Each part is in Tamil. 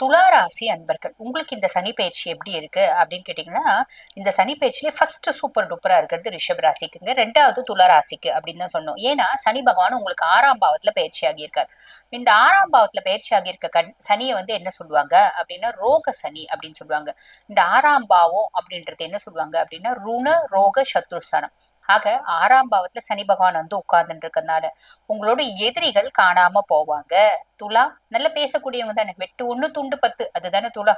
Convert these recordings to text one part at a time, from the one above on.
துளாராசி அன்பர்கள் உங்களுக்கு இந்த சனி பயிற்சி எப்படி இருக்கு அப்படின்னு கேட்டீங்கன்னா இந்த சனி பயிற்சியிலே ஃபர்ஸ்ட் சூப்பர் டூப்பரா இருக்கிறது ரிஷப் ராசிக்குங்க. ரெண்டாவது துளாராசிக்கு அப்படின்னு தான் சொன்னோம். ஏன்னா சனி பகவான் உங்களுக்கு ஆறாம் பாவத்துல பயிற்சி ஆகியிருக்கார். இந்த ஆறாம் பாவத்துல பயிற்சி ஆகியிருக்க கண் சனியை வந்து என்ன சொல்லுவாங்க அப்படின்னா ரோக சனி அப்படின்னு சொல்லுவாங்க. இந்த ஆறாம் பாவம் அப்படின்றது என்ன சொல்லுவாங்க அப்படின்னா ருண ரோக சத்ருஸ்தானம். ஆக ஆறாம் பாவத்துல சனி பகவான் வந்து உட்கார்ந்துட்டு இருக்கறதுனால உங்களோட எதிரிகள் காணாம போவாங்க. துலா நல்லா பேசக்கூடியவங்க தானே. வெட்டு ஒண்ணு துண்டு பத்து. அதுதானே துலா.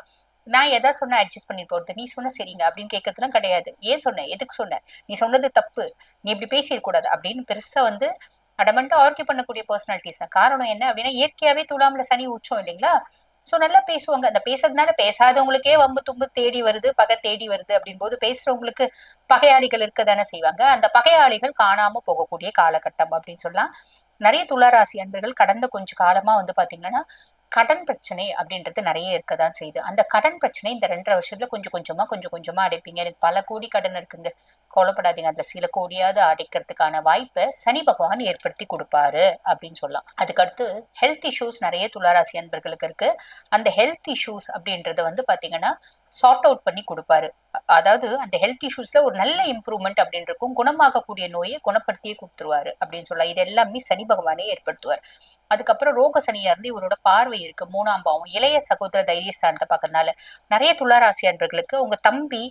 நான் எதா சொன்ன அட்ஜஸ்ட் பண்ணி போறது நீ சொன்ன சரிங்க அப்படின்னு கேட்கறதுலாம் கிடையாது. ஏன் சொன்ன? எதுக்கு சொன்ன? நீ சொன்னது தப்பு. நீ இப்படி பேசிடக்கூடாது அப்படின்னு பெருசா வந்து அடமெண்டா ஆர்கியூ பண்ணக்கூடிய பர்சனாலிட்டிஸ் தான். காரணம் என்ன அப்படின்னா இயற்கையாவே துலாம்ல சனி உச்சம் இல்லைங்களா? சோ நல்லா பேசுவாங்க. அந்த பேசுறதுனால பேசாதவங்களுக்கே வம்பு தும்பு தேடி வருது பகை தேடி வருது அப்படின் போது பேசுறவங்களுக்கு பகையாளிகள் இருக்க தானே செய்வாங்க. அந்த பகையாளிகள் காணாம போகக்கூடிய காலகட்டம் அப்படின்னு சொல்லலாம். நிறைய துளாராசி அன்பர்கள் கடந்த கொஞ்ச காலமா வந்து பாத்தீங்கன்னா கடன் பிரச்சனை அப்படின்றது நிறைய இருக்க தான் செய்யுது. அந்த கடன் பிரச்சனை இந்த ரெண்டரை வருஷத்துல கொஞ்சம் கொஞ்சமா கொஞ்சம் கொஞ்சமா அடைப்பீங்க. எனக்கு பல கோடி கடன் இருக்குங்க. கோலப்படாதீங்க அதுல சில கோடியாவது அடைக்கிறதுக்கான வாய்ப்பை சனி பகவான் ஏற்படுத்தி கொடுப்பாரு அப்படின்னு சொல்லலாம். அதுக்கடுத்து ஹெல்த் இஷ்யூஸ் நிறைய துளாராசி அன்பர்களுக்கு இருக்கு. அந்த ஹெல்த் இஷ்யூஸ் அப்படின்றத வந்து பாத்தீங்கன்னா சார்ட் அவுட் பண்ணி கொடுப்பாரு. அதாவது அந்த ஹெல்த் இஷ்யூஸ்ல ஒரு நல்ல இம்ப்ரூவ்மெண்ட் அப்படின்னு இருக்கும் குணமாகக்கூடிய நோயை குணப்படுத்தியே கொடுத்துருவாரு அப்படின்னு சொல்லலாம் இது எல்லாமே சனி பகவானே ஏற்படுத்துவார். அதுக்கப்புறம் ரோக சனியா இருந்து இவரோட பார்வை இருக்கு மூணாம் பாவம் இளைய சகோதர தைரியஸ்தானத்தை பார்க்கறதுனால. நிறைய துளாராசி அன்பர்களுக்கு உங்க தம்பி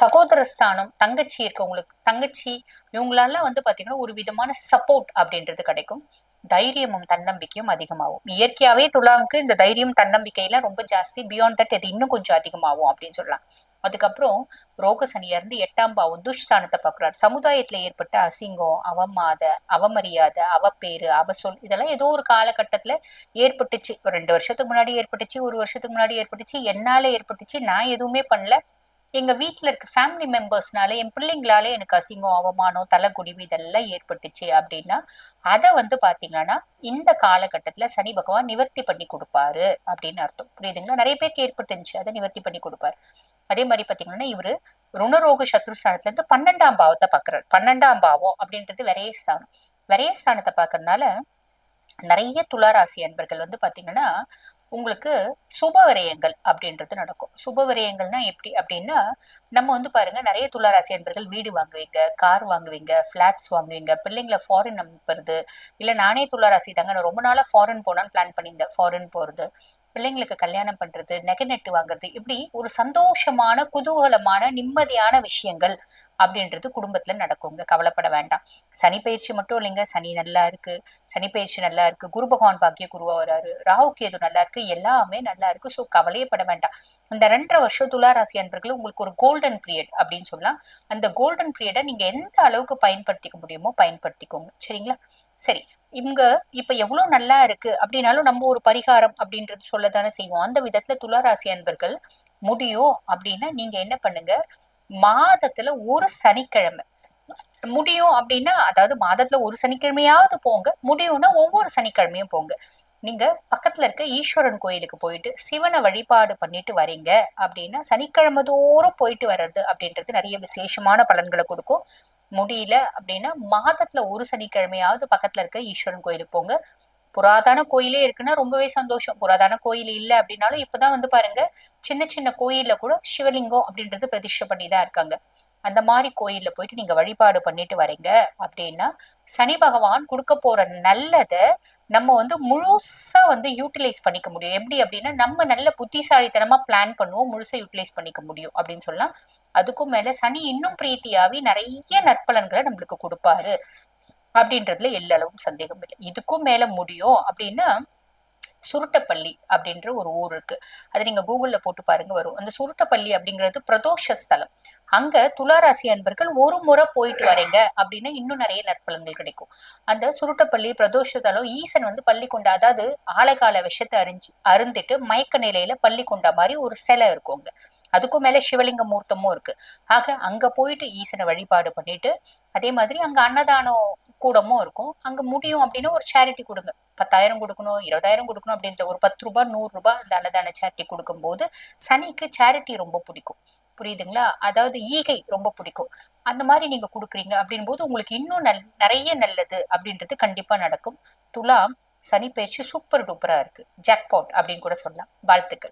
சகோதர ஸ்தானம் தங்கச்சி இருக்கவங்களுக்கு தங்கச்சி இவங்களால வந்து பாத்தீங்கன்னா ஒரு விதமான சப்போர்ட் அப்படின்றது கிடைக்கும். தைரியமும் தன்னம்பிக்கையும் அதிகமாகும். இயற்கையாவே துலாவுக்கு இந்த தைரியம் தன்னம்பிக்கையெல்லாம் ரொம்ப ஜாஸ்தி. பியாண்ட் தட் இது இன்னும் கொஞ்சம் அதிகமாகும் அப்படின்னு சொல்லலாம். அதுக்கப்புறம் ரோக சனியா இருந்து எட்டாம் பாவம் துஷ்தானத்தை பாக்குறாரு சமுதாயத்துல ஏற்பட்ட அசிங்கம் அவமாத அவமரியாதை அவப்பேரு அவசொல் இதெல்லாம் ஏதோ ஒரு காலகட்டத்துல ஏற்பட்டுச்சு. ஒரு ரெண்டு வருஷத்துக்கு முன்னாடி ஏற்பட்டுச்சு ஒரு வருஷத்துக்கு முன்னாடி ஏற்பட்டுச்சு என்னால ஏற்பட்டுச்சு நான் எதுவுமே பண்ணல. எங்க வீட்டுல இருக்க ஃபேமிலி மெம்பர்ஸ்னால என் பிள்ளைங்களால எனக்கு அசிங்கம் அவமானம் தலைக்குடிவு இதெல்லாம் ஏற்பட்டுச்சு அப்படின்னா அதை வந்து பாத்தீங்கன்னா இந்த காலகட்டத்துல சனி பகவான் நிவர்த்தி பண்ணி கொடுப்பாரு அப்படின்னு அர்த்தம். புரியுதுங்களா? நிறைய பேருக்கு ஏற்பட்டுருந்துச்சு. அதை நிவர்த்தி பண்ணி கொடுப்பாரு. அதே மாதிரி பாத்தீங்கன்னா இவரு ருணரோக சத்ருஸ்தானத்துல இருந்து பன்னெண்டாம் பாவத்தை பாக்குறாரு. பன்னெண்டாம் பாவம் அப்படின்றது விரயஸ்தானம். விரயஸ்தானத்தை பாக்குறதுனால நிறைய துளாராசி அன்பர்கள் வந்து பாத்தீங்கன்னா உங்களுக்கு சுப விரயங்கள் அப்படின்றது நடக்கும். சுப விரயங்கள்னா எப்படி அப்படின்னா நம்ம வந்து பாருங்க நிறைய துளாராசி அன்பர்கள் வீடு வாங்குவீங்க கார் வாங்குவீங்க ஃபிளாட்ஸ் வாங்குவீங்க பிள்ளைங்களை ஃபாரின் அனுப்புறது இல்லை நானே துளாராசி தாங்க நான் ரொம்ப நாளாக ஃபாரின் போனான்னு பிளான் பண்ணியிருந்தேன் ஃபாரின் போகிறது பிள்ளைங்களுக்கு கல்யாணம் பண்றது நெகை நெட்டு வாங்குறது இப்படி ஒரு சந்தோஷமான குதூகலமான நிம்மதியான விஷயங்கள் அப்படின்றது குடும்பத்துல நடக்குங்க கவலைப்பட வேண்டாம். சனி பயிற்சி மட்டும் இல்லைங்க. சனி நல்லா இருக்கு. சனி பயிற்சி நல்லா இருக்கு. குரு பகவான் பாக்கிய குருவா வராரு. ராகு கேது நல்லா இருக்கு. எல்லாமே நல்லா இருக்கு. ஸோ கவலையப்பட வேண்டாம். இந்த ரெண்டரை வருஷம் துளாராசி அன்பர்கள் உங்களுக்கு ஒரு கோல்டன் பீரியட் அப்படின்னு சொல்லலாம். அந்த கோல்டன் பீரியடை நீங்க எந்த அளவுக்கு பயன்படுத்திக்க முடியுமோ பயன்படுத்திக்கோங்க. சரிங்களா? சரி. இவங்க இப்ப எவ்வளவு நல்லா இருக்கு அப்படின்னாலும் நம்ம ஒரு பரிகாரம் அப்படின்றது சொல்லதானே செய்வோம். அந்த விதத்துல துளாராசி அன்பர்கள் முடியும் அப்படின்னா நீங்க என்ன பண்ணுங்க? மாதத்துல ஒரு சனிக்கிழமை. முடியும் அப்படின்னா அதாவது மாதத்துல ஒரு சனிக்கிழமையாவது போங்க. முடியும்னா ஒவ்வொரு சனிக்கிழமையும் போங்க. நீங்க பக்கத்துல இருக்க ஈஸ்வரன் கோயிலுக்கு போயிட்டு சிவனை வழிபாடு பண்ணிட்டு வரீங்க அப்படின்னா சனிக்கிழமை தோறும் போயிட்டு வர்றது அப்படின்றது நிறைய விசேஷமான பலன்களை கொடுக்கும். முடியல அப்படின்னா மாதத்துல ஒரு சனிக்கிழமையாவது பக்கத்துல இருக்க ஈஸ்வரன் கோயிலுக்கு போங்க. புராதன கோயிலே இருக்குன்னா ரொம்பவே சந்தோஷம். புராதன கோயில் இல்லை அப்படின்னாலும் இப்பதான் வந்து பாருங்க சின்ன சின்ன கோயில்ல கூட சிவலிங்கம் அப்படின்றது பிரதிஷ்டை பண்ணி தான் இருக்காங்க. அந்த மாதிரி கோயில்ல போயிட்டு நீங்க வழிபாடு பண்ணிட்டு வரீங்க அப்படின்னா சனி பகவான் கொடுக்க போற நல்லத நம்ம வந்து முழுசா வந்து யூட்டிலைஸ் பண்ணிக்க முடியும். எப்படி அப்படின்னா நம்ம நல்ல புத்திசாலித்தனமா பிளான் பண்ணுவோம் முழுசா யூட்டிலைஸ் பண்ணிக்க முடியும் அப்படின்னு சொல்லலாம். அதுக்கும் மேல சனி இன்னும் பிரீத்தியாவி நிறைய நற்பலன்களை நம்மளுக்கு கொடுப்பாரு. அப்படின்றதுல எல்லளவும் சந்தேகம் இல்லை. இதுக்கும் மேல முடியும் அப்படின்னா சுருட்டப்பள்ளி அப்படின்ற ஒரு ஊர் இருக்கு. அது நீங்க கூகுள்ல போட்டு பாருங்க வரும். அந்த சுருட்டப்பள்ளி அப்படிங்கிறது பிரதோஷ ஸ்தலம். அங்க துளாராசி அன்பர்கள் ஒரு முறை போயிட்டு வரீங்க அப்படின்னா இன்னும் நிறைய நற்பலன்கள் கிடைக்கும். அந்த சுருட்டப்பள்ளி பிரதோஷ ஸ்தலம் ஈசன் வந்து பள்ளி கொண்டா அதாவது ஆழகால விஷத்தை அறிஞ்சு அருந்திட்டு மயக்க நிலையில பள்ளி கொண்டா மாதிரி ஒரு சிலை இருக்கும் அங்க. அதுக்கும் மேல சிவலிங்க மூர்த்தமும் இருக்கு. ஆக அங்க போயிட்டு ஈசனை வழிபாடு பண்ணிட்டு அதே மாதிரி அங்க அன்னதானம் கூடமும் இருக்கும். அங்க முடியும் அப்படின்னா ஒரு சேரிட்டி கொடுங்க. பத்தாயிரம் கொடுக்கணும் இருபதாயிரம் கொடுக்கணும் அப்படின்ற ஒரு பத்து ரூபாய் நூறு ரூபாய் அந்த அன்னதான சேரிட்டி கொடுக்கும்போது சனிக்கு சேரிட்டி ரொம்ப பிடிக்கும். புரியுதுங்களா? அதாவது ஈகை ரொம்ப பிடிக்கும். அந்த மாதிரி நீங்க கொடுக்குறீங்க அப்படின் போது உங்களுக்கு இன்னும் நல் நிறைய நல்லது அப்படின்றது கண்டிப்பா நடக்கும். துலாம் சனி பயிற்சி சூப்பர் டூப்பரா இருக்கு. ஜாக்பாட் அப்படின்னு கூட சொல்லலாம். வாழ்த்துக்கள்.